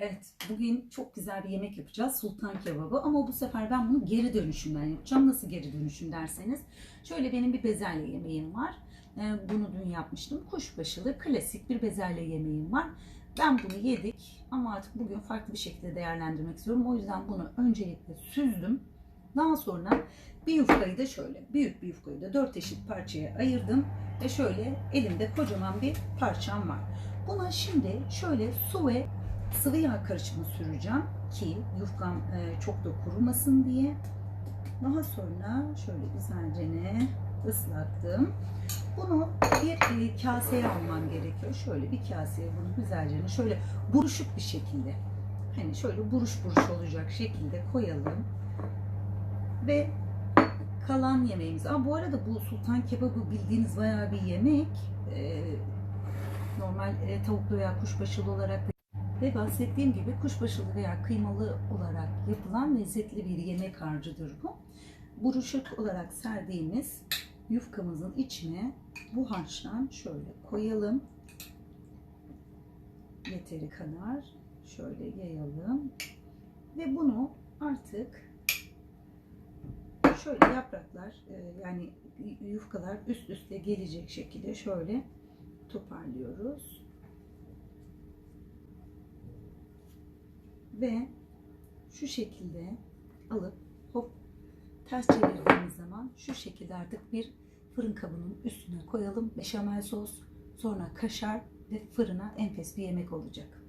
Evet, bugün çok güzel bir yemek yapacağız. Sultan kebabı ama bu sefer ben bunu geri dönüşümden yapacağım. Nasıl geri dönüşüm derseniz. Şöyle benim bir bezelye yemeğim var. Ee, Bunu dün yapmıştım. Kuşbaşılı klasik bir bezelye yemeğim var. Ben bunu yedik ama artık bugün farklı bir şekilde değerlendirmek istiyorum. O yüzden bunu öncelikle süzdüm. Daha sonra bir yufkayı da şöyle büyük bir yufkayı da dört eşit parçaya ayırdım. Ve şöyle elimde kocaman bir parçam var. Buna şimdi şöyle su ve sıvı yağ karışımı süreceğim ki yufkam e, çok da kurumasın diye. Daha sonra şöyle güzelce ne ıslattım. Bunu bir e, kaseye almam gerekiyor. Şöyle bir kaseye bunu güzelce şöyle buruşuk bir şekilde hani şöyle buruş buruş olacak şekilde koyalım. Ve kalan yemeğimiz. Aa, bu arada bu sultan kebabı bildiğiniz bayağı bir yemek. Ee, normal e, tavuklu veya kuşbaşılı olarak da ve bahsettiğim gibi kuşbaşılı veya kıymalı olarak yapılan lezzetli bir yemek harcıdır bu. Buruşuk olarak serdiğimiz yufkamızın içine bu harçtan şöyle koyalım. Yeteri kadar şöyle yayalım. Ve bunu artık şöyle yapraklar e, yani yufkalar üst üste gelecek şekilde şöyle toparlıyoruz. Ve şu şekilde alıp hop ters çevirdiğimiz zaman şu şekilde artık bir fırın kabının üstüne koyalım. Beşamel sos, sonra kaşar ve fırına enfes bir yemek olacak.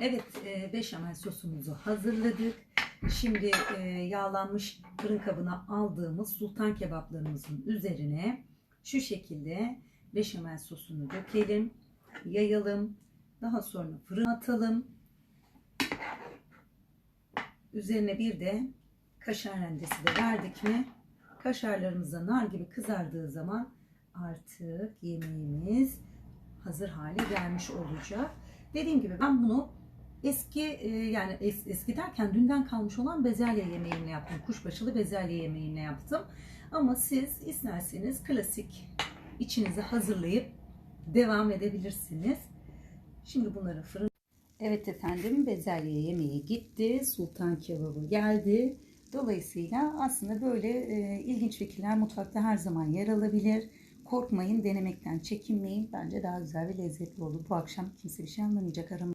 Evet, e, beşamel sosumuzu hazırladık. Şimdi e, yağlanmış fırın kabına aldığımız sultan kebaplarımızın üzerine şu şekilde beşamel sosunu dökelim, yayalım. Daha sonra fırına atalım. Üzerine bir de kaşar rendesi de verdik mi? Kaşarlarımız da nar gibi kızardığı zaman artık yemeğimiz hazır hale gelmiş olacak. Dediğim gibi ben bunu eski e, yani es, eski derken dünden kalmış olan bezelye yemeğimle yaptım. Kuşbaşılı bezelye yemeğimle yaptım. Ama siz isterseniz klasik içinizi hazırlayıp devam edebilirsiniz. Şimdi bunları fırın Evet efendim bezelye yemeği gitti. Sultan kebabı geldi. Dolayısıyla aslında böyle e, ilginç fikirler mutfakta her zaman yer alabilir. Korkmayın, denemekten çekinmeyin. Bence daha güzel ve lezzetli olur. Bu akşam kimse bir şey anlamayacak aramızda.